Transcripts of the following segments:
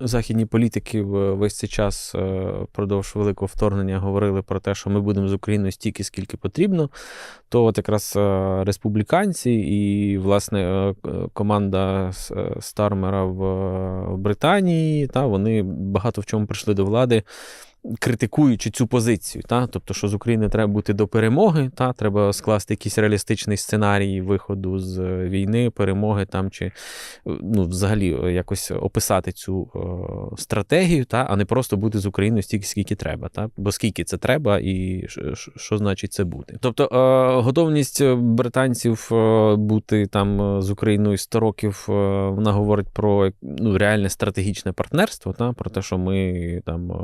західні політики весь цей час е, впродовж великого вторгнення говорили про те, що ми будемо з Україною стільки, скільки потрібно, то от якраз е, республіканці і, власне, е, команда Стармера в Британії, та, вони багато в чому прийшли до влади. Критикуючи цю позицію, та? тобто, що з України треба бути до перемоги, та? треба скласти якийсь реалістичний сценарій виходу з е, війни, перемоги там, чи ну, взагалі е, якось описати цю е, стратегію, та? а не просто бути з Україною стільки, скільки треба. Та? Бо скільки це треба і що, значить це бути. Тобто е, готовність британців бути там з Україною 100 років, вона говорить про ну, реальне стратегічне партнерство, та? про те, що ми там е,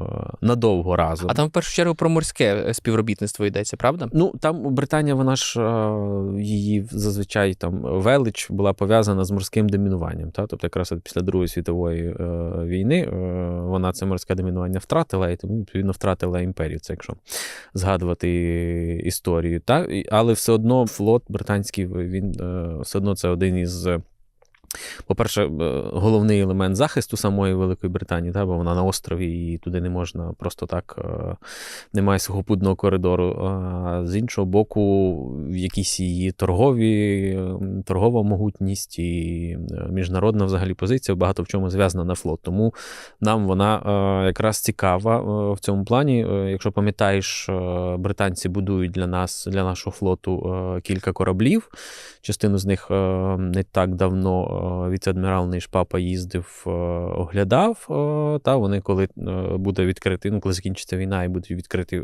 надовго разом. А там в першу чергу про морське е, співробітництво йдеться, правда? Ну там Британія, вона ж е, її зазвичай там велич була пов'язана з морським домінуванням. Та? Тобто, якраз після Другої світової е, війни е, вона це морське домінування втратила, і тому відповідно втратила імперію. Це якщо згадувати історію. Та? Але все одно флот британський він е, все одно це один із. По-перше, е, головний елемент захисту самої Великої Британії, та, бо вона на острові і туди не можна просто так, е, немає сухопутного коридору. А з іншого боку, якісь її торгові, торгова могутність і е, міжнародна взагалі позиція багато в чому зв'язана на флот. Тому нам вона якраз цікава в цьому плані. Якщо пам'ятаєш, британці будують для нас, для нашого флоту кілька кораблів. Частину з них не так давно віце-адмірал Нейшпапа їздив, е, оглядав. е, Та вони, коли е, буде відкритий, ну коли закінчиться війна і будуть відкриті.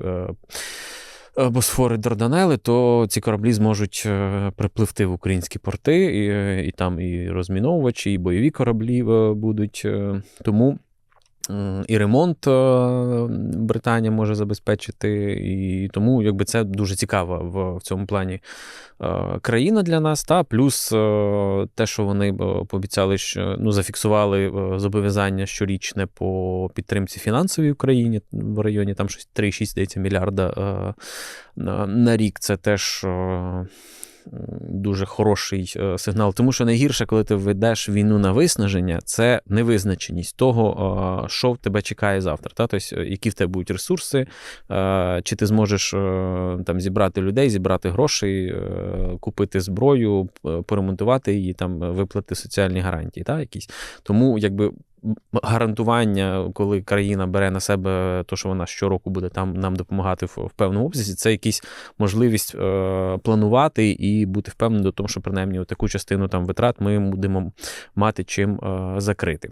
Босфори Дарданели, то ці кораблі зможуть припливти в українські порти, і, і там і розміновувачі, і бойові кораблі будуть. Тому і ремонт е, Британія може забезпечити, і тому якби це дуже цікава в, в цьому плані е, країна для нас. Та плюс е, те, що вони пообіцяли, що ну зафіксували зобов'язання щорічне по підтримці фінансовій Україні в районі там щось 3-6 здається, мільярда на рік. Це теж. Дуже хороший е, сигнал, тому що найгірше, коли ти ведеш війну на виснаження, це невизначеність того, е, що в тебе чекає завтра. Та? Тобто, е, які в тебе будуть ресурси, чи ти зможеш там зібрати людей, зібрати грошей, купити зброю, поремонтувати її, там виплати соціальні гарантії, та? якісь. Тому якби. Гарантування, коли країна бере на себе те, що вона щороку буде там нам допомагати в, в певному обсязі, це якісь можливість е, планувати і бути впевненим до того, що принаймні таку частину там витрат ми будемо мати чим е, закрити.